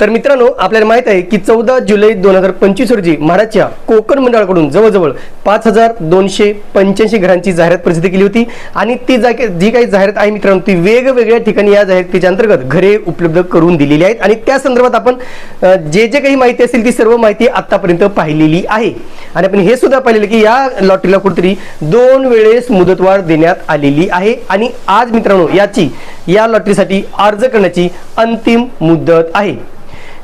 तर मित्रांनो आपल्याला माहीत आहे की चौदा जुलै दोन हजार पंचवीस रोजी महाराजच्या कोकण मंडळाकडून जवळजवळ पाच हजार दोनशे पंच्याऐंशी घरांची जाहिरात प्रसिद्ध केली होती. आणि ती जागे जी काही जाहिरात आहे मित्रांनो ती वेगवेगळ्या ठिकाणी या जाहिरातीच्या अंतर्गत घरे उपलब्ध करून दिलेली आहेत. आणि त्या संदर्भात आपण जे जे काही माहिती असेल ती सर्व माहिती आतापर्यंत पाहिलेली आहे. आणि आपण हे सुद्धा पाहिलेलं की या लॉटरीला कुठेतरी दोन वेळेस मुदतवाढ देण्यात आलेली आहे. आणि आज मित्रांनो याची या लॉटरीसाठी अर्ज करण्याची अंतिम मुदत आहे.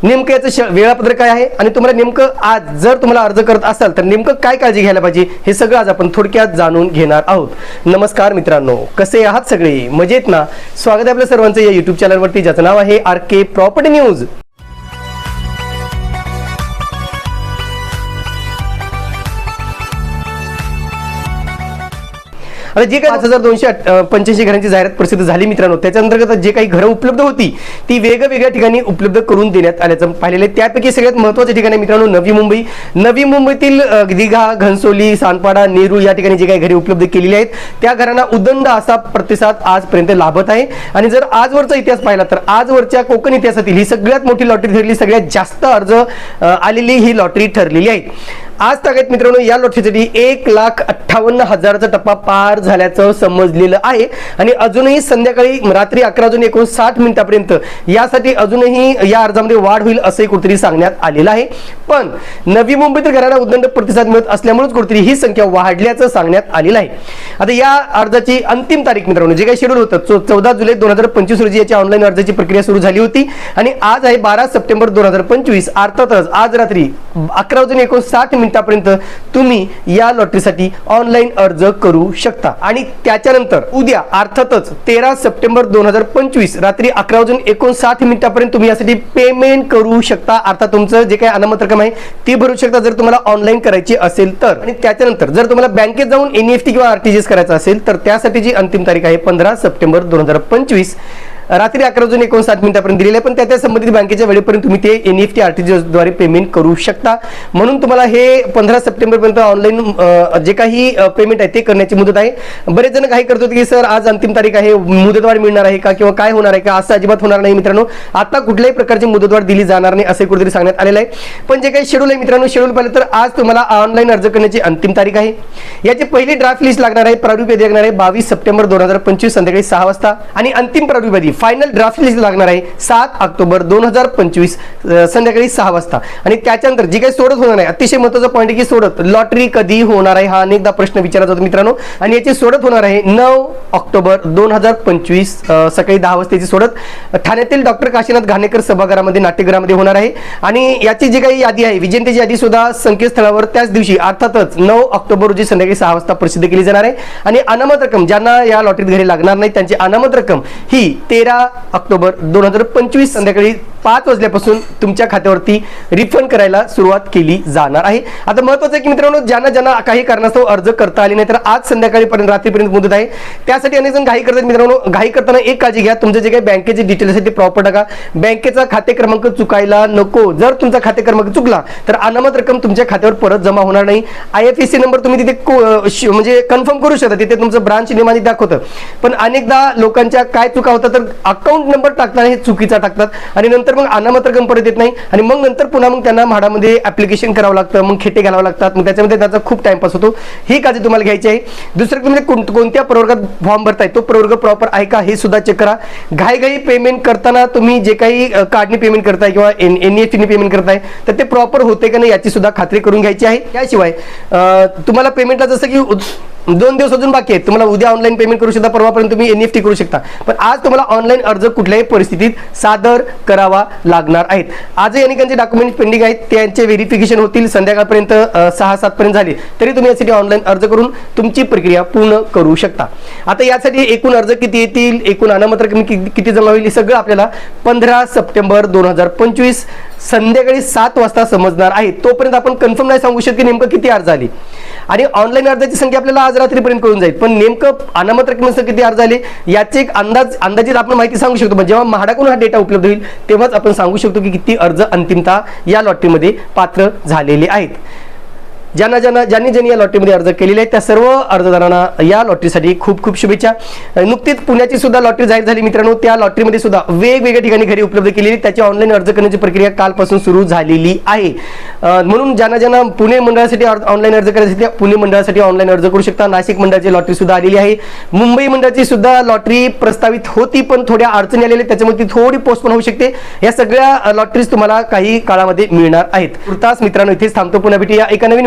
नेमकं याचं श- वेळापत्रक काय आहे? आणि तुम्हाला नेमकं आज जर तुम्हाला अर्ज करत असाल तर नेमकं काय काळजी घ्यायला पाहिजे? हे सगळं आज आपण थोडक्यात जाणून घेणार आहोत. नमस्कार मित्रांनो. कसे आहात सगळे? मजेत ना? स्वागत आहे आपल्या सर्वांचं या युट्यूब चॅनलवरती ज्याचं नाव आहे आर के प्रॉपर्टी न्यूज आता जे काही पाच हजार दोनशे पंच्याऐंशी घरांची जाहिरात प्रसिद्ध झाली मित्रांनो त्याच्या अंतर्गत जे काही घरं उपलब्ध होती ती वेगवेगळ्या ठिकाणी उपलब्ध करून देण्यात आल्याचं पाहिलेलं आहे. त्यापैकी सगळ्यात महत्त्वाचे ठिकाण आहे मित्रांनो नवी मुंबई. नवी मुंबईतील दिघा घनसोली सानपाडा नेरूळ या ठिकाणी जे काही घरे उपलब्ध केलेली आहेत त्या घरांना उदंड असा प्रतिसाद आजपर्यंत लाभत आहे. आणि जर आजवरचा इतिहास पाहिला तर आजवरच्या कोकण इतिहासातील ही सगळ्यात मोठी लॉटरी ठरली सगळ्यात जास्त अर्ज आलेली ही लॉटरी ठरलेली आहे. आज तागत मित्रांनो या लॉटरीसाठी एक लाख अठ्ठावन्न हजाराचा टप्पा पार झाल्याचं समजलेलं आहे. आणि अजूनही संध्याकाळी रात्री अकरा वाजून एकोणसाठ मिनिटापर्यंत यासाठी अजूनही या अर्जामध्ये वाढ होईल असंही कुठेतरी सांगण्यात आलेलं आहे. पण नवी मुंबईतील घरांना उदंड प्रतिसाद मिळत असल्यामुळेच कुठेतरी ही संख्या वाढल्याचं सांगण्यात आलेलं आहे. आता या अर्जाची अंतिम तारीख मित्रांनो जे काही शेड्यूल होतं चौदा जुलै दोन हजार पंचवीस रोजी याची ऑनलाईन अर्जाची प्रक्रिया सुरू झाली होती. आणि आज आहे बारा सप्टेंबर दोन हजार पंचवीस अर्थातच आज रात्री अकरा वाजून एकोणसाठ मिनिटापर्यंत तुम्ही या लॉटरीसाठी ऑनलाईन अर्ज करू शकता. आणि त्याच्यानंतर उद्या अर्थातच तेरा सप्टेंबर दोन हजार पंचवीस रात्री अकरा वाजून एकोणसाठ मिनिटापर्यंत तुम्ही यासाठी पेमेंट करू शकता. अर्थात तुमचं जे काही अनामत रक्कम आहे ती भरू शकता जर तुम्हाला ऑनलाईन करायची असेल तर. आणि त्याच्यानंतर जर तुम्हाला बँकेत जाऊन एनईएफटी किंवा आरटीजीएस करायचं असेल तर त्यासाठीची अंतिम तारीख आहे पंधरा सप्टेंबर दोन हजार पंचवीस रात्री अकरा वाजून एकोणसाठ मिनिटापर्यंत दिलेले पण त्या त्या संबंधित बँकेच्या वेळेपर्यंत तुम्ही ते एनईएफटी आरटीजीएसद्वारे पेमेंट करू शकता. म्हणून तुम्हाला हे पंधरा सप्टेंबरपर्यंत ऑनलाईन जे काही पेमेंट आहे ते करण्याची मुदत आहे. बरेच जण काही करतो की सर आज अंतिम तारीख आहे मुदतवाढ मिळणार आहे का किंवा काय होणार आहे का? असं अजिबात होणार नाही मित्रांनो. आता कुठल्याही प्रकारची मुदतवाढ दिली जाणार नाही असे कुठेतरी सांगण्यात आलेलं आहे. पण जे काही शेड्यूल आहे मित्रांनो शेड्यूल पाहिलं तर आज तुम्हाला ऑनलाईन अर्ज करण्याची अंतिम तारीख आहे. याची पहिली ड्राफ्ट लिस्ट लागणार आहे प्रारूप लागणार आहे बावीस सप्टेंबर दोन हजार पंचवीस संध्याकाळी सहा वाजता. आणि अंतिम प्रारूप यादी फायनल ड्राफ्ट लिस्ट लागणार आहे. सात ऑक्टोबर दोन हजार पंचवीस संध्याकाळी सहा वाजता. आणि त्याच्यानंतर जी काही सोडत होणार आहे अतिशय महत्त्वाचा पॉईंट आहे की सोडत. लॉटरी कधी होणार आहे हा अनेकदा प्रश्न विचारला जातो मित्रांनो. आणि याची सोडत होणार आहे नऊ ऑक्टोबर दोन हजार पंचवीस सकाळी दहा वाजता याची सोडत. ठाण्यातील डॉक्टर काशीनाथ घाणेकर सभागृहामध्ये नाट्यगृहामध्ये होणार आहे. आणि याची जी काही यादी आहे विजेंतेची यादी सुद्धा संकेतस्थळावर त्याच दिवशी अर्थातच नऊ ऑक्टोबर रोजी संध्याकाळी सहा वाजता प्रसिद्ध केली जाणार आहे. आणि अनामत रक्कम ज्यांना या लॉटरीत घरी लागणार नाही त्यांची अनामत रक्कम ही तेरा ऑक्टोबर दोन हजार पंचवीस संध्याकाळी पाच वाजल्यापासून तुमच्या खात्यावरती रिफंड करायला सुरुवात केली जाणार आहे. आता महत्वाचं आहे की मित्रांनो ज्यांना ज्यांना काही कारणास्तव अर्ज करता आले नाही तर आज संध्याकाळीपर्यंत रात्रीपर्यंत मुदत आहे. त्यासाठी अनेक जण घाई करतात मित्रांनो. घाई करताना एक काळजी घ्या. तुमचे जे काही बँकेचे डिटेल्स आहेत ते प्रॉपर टाका. बँकेचा खाते क्रमांक चुकायला नको. जर तुमचा खाते क्रमांक चुकला तर अनामत रक्कम तुमच्या खात्यावर परत जमा होणार नाही. आय एफ सी नंबर तुम्ही तिथे म्हणजे कन्फर्म करू शकता. तिथे तुमचं ब्रांच नियमाने दाखवतं. पण अनेकदा लोकांच्या काय चुका होतात तर अकाउंट नंबर टाकताना हे चुकीचा टाकतात. आणि नंतर मग अनामत रक्कम परत येत नाही. आणि मग नंतर पुन्हा मग त्यांना म्हाडामध्ये ऍप्लिकेशन करावं लागतं मग खेटे घालावं लागतात. मग त्याच्यामध्ये त्याचा खूप टाइमपास होतो. ही काळजी तुम्हाला घ्यायची आहे. दुसरं म्हणजे कोणत्या प्रवर्गात फॉर्म भरताय तो प्रवर्ग प्रॉपर आहे का? हे सुद्धा चेक करा. घाईघाई पेमेंट करताना तुम्ही जे काही कार्डने पेमेंट करताय किंवा एन एन पेमेंट करताय तर ते प्रॉपर होते का नाही याची सुद्धा खात्री करून घ्यायची आहे. याशिवाय तुम्हाला पेमेंटला जसं की दोन दिवस अजून बाकी आहेत. तुम्हाला उद्या ऑनलाईन पेमेंट करू शकता परवापर्यंत तुम्ही एनईएफटी करू शकता. पण आज तुम्हाला ऑनलाईन अर्ज कुठल्याही परिस्थितीत सादर करावा लागणार आहेत. आजही अनेकांचे डॉक्युमेंट पेंडिंग आहेत. त्यांचे व्हेरिफिकेशन होतील. संध्याकाळपर्यंत सहा सातपर्यंत झाले. तरी तुम्ही यासाठी ऑनलाईन अर्ज करून तुमची प्रक्रिया पूर्ण करू शकता. आता यासाठी एकूण अर्ज किती येतील? एकूण अनामत्र किती जमा होईल? हे सगळं आपल्याला पंधरा सप्टेंबर दोन हजार पंचवीस संध्याकाळी सात वाजता समजणार आहे. तोपर्यंत आपण कन्फर्म नाही सांगू शकत की नेमकं किती अर्ज आले. आणि ऑनलाईन अर्जाची संख्या आपल्याला आज रात्रीपर्यंत कळून जाईल. पण नेमकं अनामत रकमेचं किती अर्ज आले याचे एक अंदाज अंदाजित आपण माहिती सांगू शकतो. पण जेव्हा म्हाडाकडून हा डेटा उपलब्ध होईल तेव्हाच आपण सांगू शकतो की किती अर्ज अंतिमता या लॉटरीमध्ये पात्र झालेले आहेत. ज्यांना ज्यांना ज्यांनी ज्यांनी या लॉटरीमध्ये अर्ज केलेले आहेत त्या सर्व अर्जदारांना या लॉटरीसाठी खूप खूप शुभेच्छा. नुकतीच पुण्याची सुद्धा लॉटरी जाहीर झाली मित्रांनो. त्या लॉटरीमध्ये सुद्धा वेगवेगळ्या ठिकाणी घरी उपलब्ध केलेली त्याची ऑनलाईन अर्ज करण्याची प्रक्रिया कालपासून सुरू झालेली आहे. म्हणून ज्यांना ज्यांना पुणे मंडळासाठी ऑनलाईन अर्ज करायचे त्या पुणे मंडळासाठी ऑनलाईन अर्ज करू शकता. नाशिक मंडळाची लॉटरी सुद्धा आलेली आहे. मुंबई मंडळाची सुद्धा लॉटरी प्रस्तावित होती पण थोड्या अडचणी आलेल्या त्याच्यामध्ये ती थोडी पोस्टपोन होऊ शकते. या सगळ्या लॉटरीज तुम्हाला काही काळामध्ये मिळणार आहेत. तास मित्रांनो इथेच थांबतो पुन्हा भेटूया एका नवीन